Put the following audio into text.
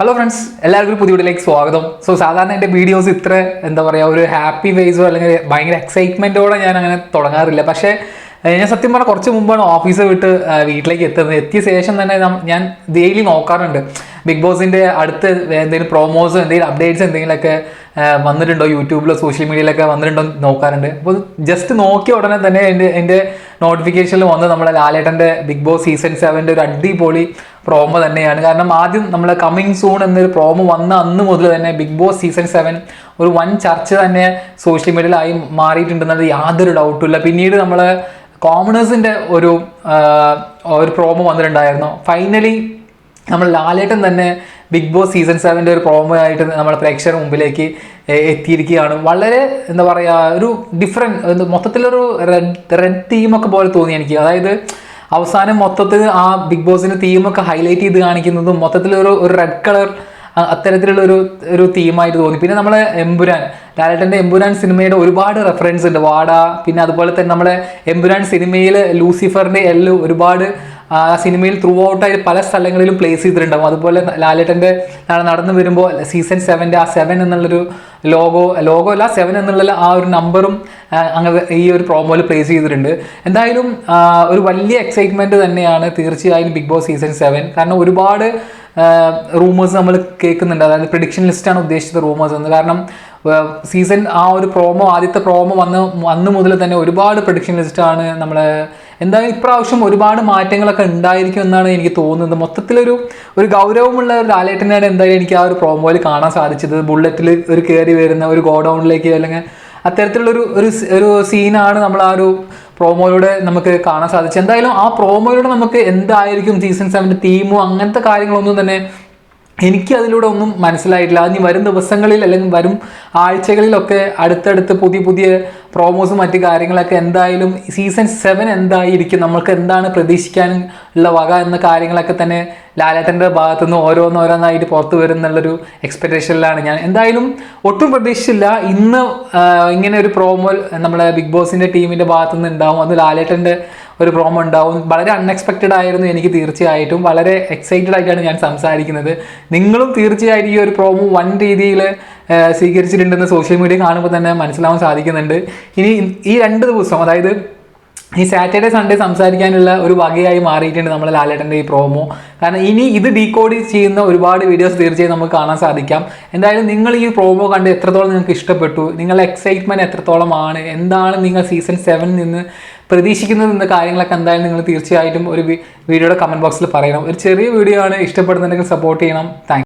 Hello friends എല്ലാവർക്കും പുതിയ വീഡിയോയിലേക്ക് സ്വാഗതം. സോ സാധാരണ എന്റെ വീഡിയോസ് ഇത്ര എന്താ പറയുക ഒരു ഹാപ്പി വേസോ അല്ലെങ്കിൽ ഭയങ്കര എക്സൈറ്റ്മെന്റോടെ ഞാൻ അങ്ങനെ തുടങ്ങാറില്ല. പക്ഷേ ഞാൻ സത്യം പറഞ്ഞാൽ കുറച്ച് മുമ്പാണ് ഓഫീസ് വിട്ട് വീട്ടിലേക്ക് എത്തുന്നത്. എത്തിയ ശേഷം തന്നെ ഞാൻ ഡെയിലി നോക്കാറുണ്ട്. ബിഗ് ബോസിന്റെ അടുത്ത് എന്തെങ്കിലും പ്രോമോസോ എന്തെങ്കിലും അപ്ഡേറ്റ്സ് എന്തെങ്കിലുമൊക്കെ വന്നിട്ടുണ്ടോ? യൂട്യൂബിലോ സോഷ്യൽ മീഡിയയിലൊക്കെ വന്നിട്ടുണ്ടോ നോക്കാറുണ്ട്. അപ്പോൾ ജസ്റ്റ് നോക്കിയ ഉടനെ തന്നെ എന്റെ എന്റെ നോട്ടിഫിക്കേഷനിൽ വന്ന് നമ്മുടെ ലാലേട്ടന്റെ ബിഗ് ബോസ് സീസൺ സെവന്റെ ഒരു അടിപൊളി പ്രോമോ തന്നെയാണ്. കാരണം ആദ്യം നമ്മൾ കമ്മിങ് സൂൺ എന്നൊരു പ്രോമോ വന്ന അന്ന് മുതൽ തന്നെ ബിഗ് ബോസ് സീസൺ സെവൻ ഒരു വൻ ചർച്ച തന്നെ സോഷ്യൽ മീഡിയയിലായി മാറിയിട്ടുണ്ടെന്നത് യാതൊരു ഡൗട്ടും ഇല്ല. പിന്നീട് നമ്മൾ കോമണേഴ്സിന്റെ ഒരു ഒരു പ്രോമോ വന്നിട്ടുണ്ടായിരുന്നു. ഫൈനലി നമ്മൾ ലാലേട്ടൻ തന്നെ ബിഗ് ബോസ് സീസൺ സെവന്റെ ഒരു പ്രോമോ ആയിട്ട് നമ്മൾ പ്രേക്ഷകർ മുമ്പിലേക്ക് എത്തിയിരിക്കുകയാണ്. വളരെ എന്താ പറയുക ഒരു ഡിഫറെന്റ് മൊത്തത്തിലൊരു റെഡ് റെഡ് തീമൊക്കെ പോലെ തോന്നി എനിക്ക്. അതായത് അവസാനം മൊത്തത്തിൽ ആ ബിഗ് ബോസിന്റെ തീമൊക്കെ ഹൈലൈറ്റ് ചെയ്ത് കാണിക്കുന്നതും മൊത്തത്തിലൊരു ഒരു റെഡ് കളർ അത്തരത്തിലുള്ള ഒരു ഒരു തീമായിട്ട് തോന്നി. പിന്നെ നമ്മളെ എമ്പുരാൻ ലാലേട്ടന്റെ എമ്പുരാൻ സിനിമയുടെ ഒരുപാട് റെഫറൻസ് ഉണ്ട്. വാട പിന്നെ അതുപോലെ തന്നെ നമ്മളെ എമ്പുരാൻ സിനിമയിൽ ലൂസിഫറിന്റെ എല്ലാം ഒരുപാട് ആ സിനിമയിൽ ത്രൂ ഔട്ടായിട്ട് പല സ്ഥലങ്ങളിലും പ്ലേസ് ചെയ്തിട്ടുണ്ടാവും. അതുപോലെ ലാലേട്ടന്റെ നടന്നു വരുമ്പോൾ സീസൺ സെവന്റെ ആ സെവൻ എന്നുള്ളൊരു ലോഗോ ലോഗോ അല്ല സെവൻ എന്നുള്ള ആ ഒരു നമ്പറും അങ്ങനെ ഈ ഒരു പ്രോമോയിൽ പ്ലേസ് ചെയ്തിട്ടുണ്ട്. എന്തായാലും ഒരു വലിയ എക്സൈറ്റ്മെന്റ് തന്നെയാണ് തീർച്ചയായും ബിഗ് ബോസ് സീസൺ സെവൻ കാരണം ഒരുപാട് റൂമേഴ്സ് നമ്മൾ കേൾക്കുന്നുണ്ട്. അതായത് പ്രിഡിക്ഷൻ ലിസ്റ്റാണ് ഉദ്ദേശിച്ചത് റൂമേഴ്സ് എന്ന്. കാരണം സീസൺ ആ ഒരു പ്രോമോ ആദ്യത്തെ പ്രോമോ വന്ന് അന്ന് മുതൽ തന്നെ ഒരുപാട് പ്രൊഡിക്ഷൻ ലിസ്റ്റാണ് നമ്മൾ എന്തായാലും ഇപ്രാവശ്യം ഒരുപാട് മാറ്റങ്ങളൊക്കെ ഉണ്ടായിരിക്കും എന്നാണ് എനിക്ക് തോന്നുന്നത്. മൊത്തത്തിലൊരു ഒരു ഗൗരവമുള്ള ഒരു ലാലേട്ടനാണ് എന്തായാലും എനിക്ക് ആ ഒരു പ്രോമോയിൽ കാണാൻ സാധിച്ചത്. ബുള്ളറ്റിൽ ഒരു കയറി വരുന്ന ഒരു ഗോഡൗണിലേക്ക് അല്ലെങ്കിൽ അത്തരത്തിലുള്ള ഒരു ഒരു സീനാണ് നമ്മൾ ആ ഒരു പ്രോമോയിലൂടെ നമുക്ക് കാണാൻ സാധിച്ചു. എന്തായാലും ആ പ്രോമോയിലൂടെ നമുക്ക് എന്തായിരിക്കും സീസൺ സെവന്റെ തീമോ അങ്ങനത്തെ കാര്യങ്ങളൊന്നും തന്നെ എനിക്ക് അതിലൂടെ ഒന്നും മനസ്സിലായിട്ടില്ല. അതിന് വരും ദിവസങ്ങളിൽ അല്ലെങ്കിൽ വരും ആഴ്ചകളിലൊക്കെ അടുത്തടുത്ത് പുതിയ പുതിയ പ്രോമോസും മറ്റു കാര്യങ്ങളൊക്കെ എന്തായാലും സീസൺ സെവൻ എന്തായിരിക്കും? നമ്മൾക്ക് എന്താണ് പ്രതീക്ഷിക്കാൻ ഉള്ള വക എന്ന കാര്യങ്ങളൊക്കെ തന്നെ ലാലേട്ടന്റെ ഭാഗത്തു നിന്ന് ഓരോന്നോരോന്നായിട്ട് പുറത്തു വരും എന്നുള്ളൊരു എക്സ്പെക്ടേഷനിലാണ് ഞാൻ. എന്തായാലും ഒട്ടും പ്രതീക്ഷിച്ചില്ല. ഇന്ന് ഇങ്ങനെ ഒരു പ്രോമോ നമ്മുടെ ബിഗ് ബോസിന്റെ ടീമിന്റെ ഭാഗത്തു നിന്ന് ഉണ്ടാവും. അത് ലാലേട്ടന്റെ ഒരു പ്രോമോ ഉണ്ടാവും. വളരെ അൺഎക്സ്പെക്റ്റഡ് ആയിരുന്നു എനിക്ക് തീർച്ചയായിട്ടും. വളരെ എക്സൈറ്റഡ് ആയിട്ടാണ് ഞാൻ സംസാരിക്കുന്നത്. നിങ്ങളും തീർച്ചയായിട്ടും ഈ ഒരു പ്രോമോ വൻ രീതിയിൽ സ്വീകരിച്ചിട്ടുണ്ടെന്ന് സോഷ്യൽ മീഡിയ കാണുമ്പോൾ തന്നെ മനസ്സിലാവാൻ സാധിക്കുന്നുണ്ട്. ഇനി ഈ രണ്ട് ദിവസം അതായത് ഈ സാറ്റർഡേ സൺഡേ സംസാരിക്കാനുള്ള ഒരു വകയായി മാറിയിട്ടുണ്ട് നമ്മുടെ ലാലേട്ടന്റെ ഈ പ്രോമോ കാരണം ഇനി ഇത് ഡീകോഡ് ചെയ്യുന്ന ഒരുപാട് വീഡിയോസ് തീർച്ചയായും നമുക്ക് കാണാൻ സാധിക്കാം. എന്തായാലും നിങ്ങൾ ഈ പ്രോമോ കണ്ട് എത്രത്തോളം നിങ്ങൾക്ക് ഇഷ്ടപ്പെട്ടു നിങ്ങളുടെ എക്സൈറ്റ്മെന്റ് എത്രത്തോളം ആണ് എന്താണ് നിങ്ങൾ സീസൺ സെവനിൽ നിന്ന് പ്രതീക്ഷിക്കുന്നത് എന്ന കാര്യങ്ങളൊക്കെ എന്തായാലും നിങ്ങൾ തീർച്ചയായിട്ടും ഒരു വീഡിയോയുടെ കമന്റ് ബോക്സിൽ പറയണം. ഒരു ചെറിയ വീഡിയോ ആണ് ഇഷ്ടപ്പെടുന്നുണ്ടെങ്കിൽ സപ്പോർട്ട് ചെയ്യണം. താങ്ക്